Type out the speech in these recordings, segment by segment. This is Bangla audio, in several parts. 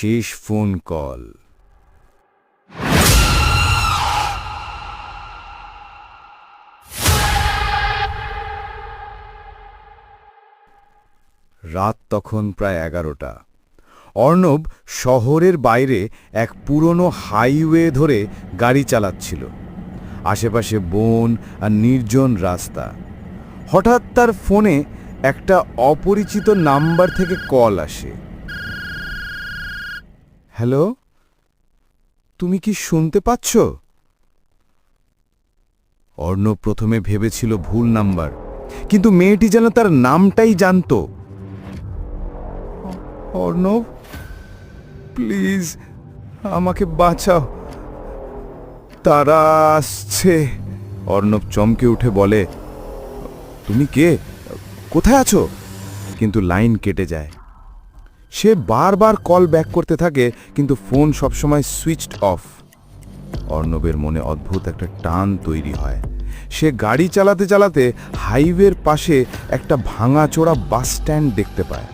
শেষ ফোন কল। রাত তখন প্রায় এগারোটা। অর্ণব শহরের বাইরে এক পুরনো হাইওয়ে ধরে গাড়ি চালাচ্ছিল। আশেপাশে বন আর নির্জন রাস্তা। হঠাৎ তার ফোনে একটা অপরিচিত নাম্বার থেকে কল আসে। হ্যালো? তুমি কি শুনতে পাচ্ছ? অর্ণব প্রথমে ভেবেছিল ভুল নাম্বার, কিন্তু মেয়েটি যেন তার নামটাই জানতো। অর্ণব, প্লিজ আমাকে বাঁচাও। তারা আসছে। অর্ণব চমকে উঠে বলে, তুমি কে? কোথায় আছো? কিন্তু লাইন কেটে যায়। সে বারবার কল ব্যাক করতে থাকে, কিন্তু ফোন সবসময় সুইচড অফ অর্ণবের মনে অদ্ভুত একটা টান তৈরি হয়। সে গাড়ি চালাতে চালাতে হাইওয়ের পাশে একটা ভাঙাচোরা বাস স্ট্যান্ড দেখতে পায়।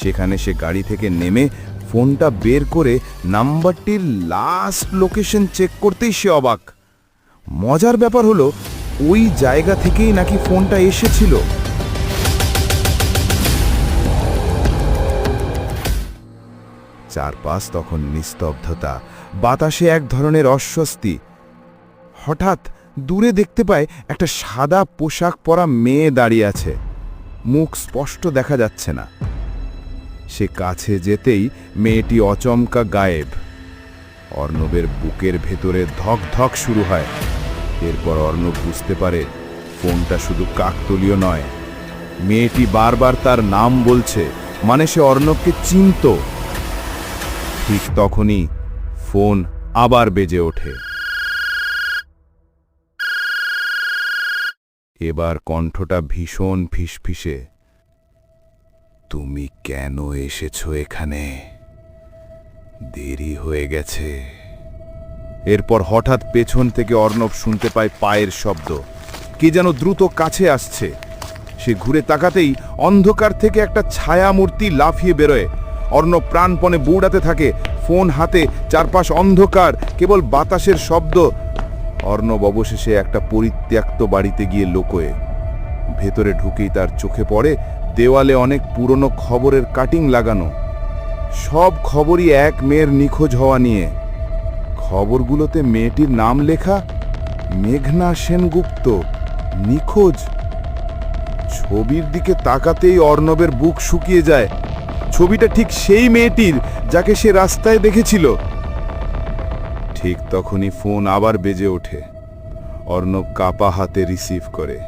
সেখানে সে গাড়ি থেকে নেমে ফোনটা বের করে নাম্বারটির লাস্ট লোকেশন চেক করতেই সে অবাক। মজার ব্যাপার হলো, ওই জায়গা থেকেই নাকি ফোনটা এসেছিল। চারপাশ তখন নিস্তব্ধতা, বাতাসে এক ধরনের অস্বস্তি। হঠাৎ দূরে দেখতে পায় একটা সাদা পোশাক পরা মেয়ে দাঁড়িয়ে আছে। মুখ স্পষ্ট দেখা যাচ্ছে না। সে কাছে যেতেই মেয়েটি অচমকা গায়েব। অর্ণবের বুকের ভেতরে ধক ধক শুরু হয়। এরপর অর্ণব বুঝতে পারে ফোনটা শুধু কাকতলীয় নয়। মেয়েটি বারবার তার নাম বলছে মানে সে অর্ণবকে চিনত। ঠিক তখনই ফোন আবার বেজে ওঠে। এবার কণ্ঠটা ভীষণ ফিসফিসে, তুমি কেন এসেছ এখানে? দেরি হয়ে গেছে। এরপর হঠাৎ পেছন থেকে অর্ণব শুনতে পায় পায়ের শব্দ। কে যেন দ্রুত কাছে আসছে। সে ঘুরে তাকাতেই অন্ধকার থেকে একটা ছায়া মূর্তি লাফিয়ে বেরোয়। অর্ণব প্রাণপণে বুড়াতে থাকে। ফোন হাতে, চারপাশ অন্ধকার, কেবল বাতাসের শব্দ। অর্ণব অবশেষে একটা পরিত্যক্ত বাড়িতে গিয়ে লোকোয়। ভেতরে ঢুকেই তার চোখে পড়ে, দেওয়ালে অনেক পুরনো খবরের কাটিং লাগানো। সব খবরই এক মেয়ের নিখোঁজ হওয়া নিয়ে। খবরগুলোতে মেয়েটির নাম লেখা, মেঘনা সেনগুপ্ত, নিখোঁজ। ছবির দিকে তাকাতেই অর্ণবের বুক শুকিয়ে যায়। ছবিটা ঠিক সেই মেয়েটির যাকে সে রাস্তায় দেখেছিল। ঠিক তখনই ফোন আবার বেজে ওঠে। অর্ণব কাপা হাতে রিসিভ করে।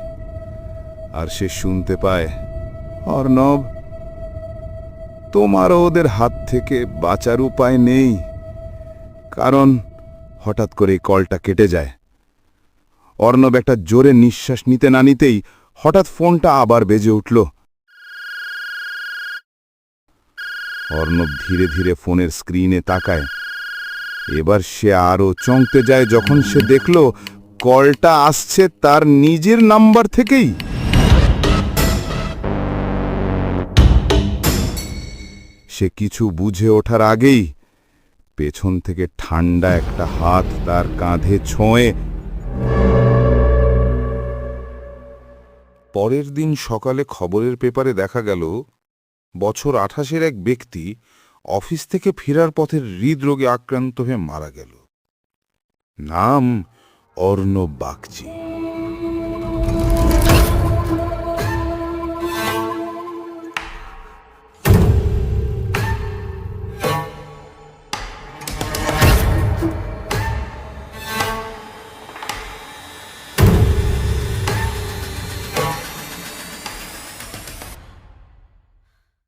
আর সে শুনতে পায়, অর্ণব, তোমারও ওদের হাত থেকে বাঁচার উপায় নেই। কারণ হঠাৎ করে এই কলটা কেটে যায়। অর্ণব একটা জোরে নিঃশ্বাস নিতে না নিতেই হঠাৎ ফোনটা আবার বেজে উঠল। অর্ণব ধীরে ধীরে ফোনের স্ক্রিনে তাকায়। এবার সে আরও চমকে যায় যখন সে দেখল কলটা আসছে তার নিজের নাম্বার থেকেই। সে কিছু বুঝে ওঠার আগেই পেছন থেকে ঠান্ডা একটা হাত তার কাঁধে ছোঁয়ে পরের দিন সকালে খবরের পেপারে দেখা গেল বছর আঠাশের এক ব্যক্তি অফিস থেকে ফেরার পথে হৃদরোগে আক্রান্ত হয়ে মারা গেল। নাম অর্ণব বাগচি।